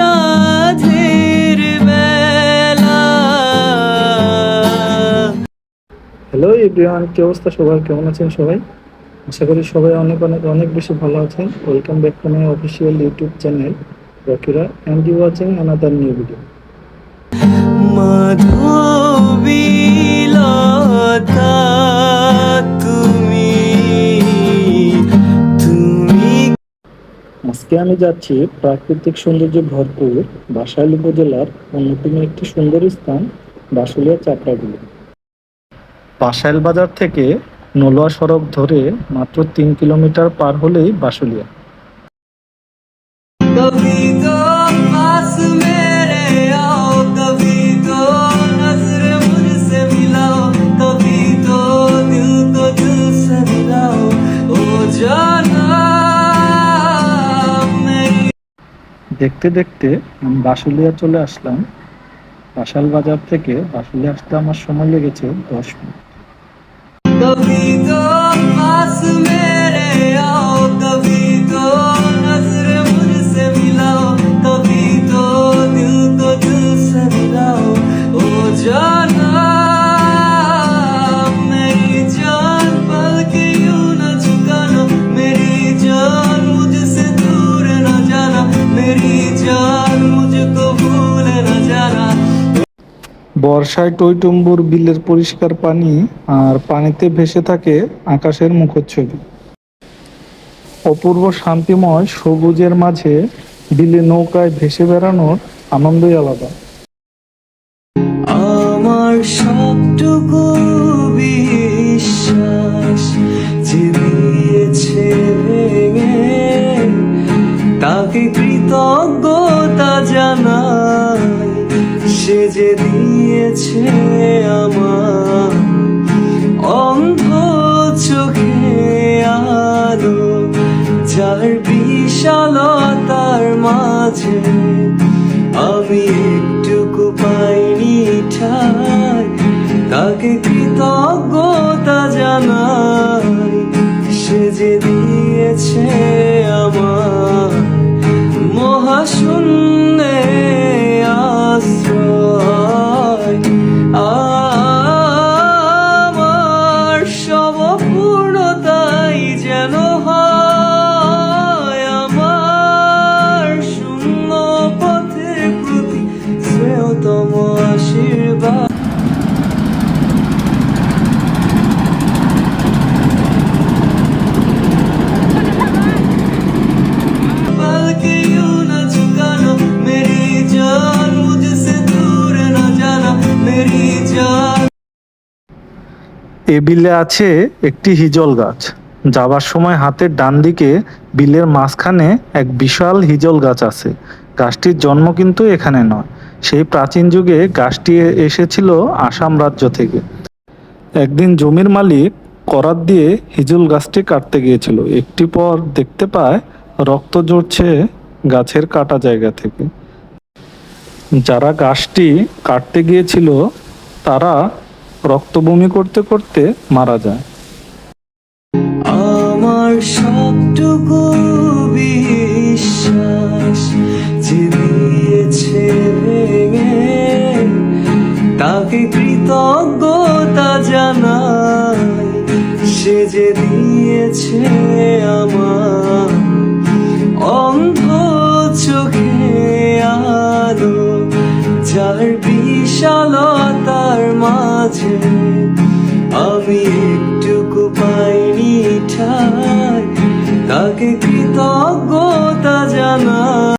সাধের মেলা hello everyone কি অবস্থা সবাই কেমন আছেন সবাই? আশা করি সবাই অনেক অনেক অনেক বেশি ভালো আছেন। Welcome back to my official YouTube channel রকিরা and you watching another new video Madhabi Lata. আজকে আমি যাচ্ছি প্রাকৃতিক সৌন্দর্য ভরপুর বাসাইল উপজেলার অন্যতম একটি সুন্দর স্থান, বাসুলিয়া চাপড়াগুলি। বাসাইল বাজার থেকে নলোয়া সড়ক ধরে মাত্র তিন কিলোমিটার পার হলেই বাসুলিয়া। দেখতে দেখতে আমি বাসুলিয়া চলে আসলাম। বাসাল বাজার থেকে বাসুলিয়া আসতে আমার সময় লেগেছে দশ মিনিট। বর্ষায় টইটুম্বুর বিলের পরিষ্কার পানি আর পানিতে ভেসে থাকে আকাশের মুখচ্ছবি। অপূর্ব শান্তিময় সবুজের মাঝে বিলে নৌকায় ভেসে বেড়ানোর আনন্দই আলাদা। আমার সবটুকু বিশ্বাস সে যে দিয়েছে আমার অন্ধ চোখে আলো, যার বিশালতার মাঝে আমি একটুকু পাইনি ঠাই, তাকে কৃতজ্ঞতা এ বিলে আছে একটি হিজল গাছ। যাবার সময় হাতের ডান দিকে বিলের মাঝখানে এক বিশাল হিজল গাছ আছে। গাছটির জন্ম কিন্তু এখানে নয়। সেই প্রাচীন যুগে গাছটি এসেছিল আসাম রাজ্য থেকে। একদিন জমির মালিক করাত দিয়ে হিজুল গাছটি কাটতে গিয়েছিল। একটি পর দেখতে পায় রক্ত জড়ছে গাছের কাটা জায়গা থেকে। যারা গাছটি কাটতে গিয়েছিল, তারা রক্তবমি করতে করতে মারা যায়। আমার সবটুকু বিশ্বাস যে দিয়েছে ভেঙে, তাকে কৃতজ্ঞতা জানাই সে যে দিয়েছে আমার যার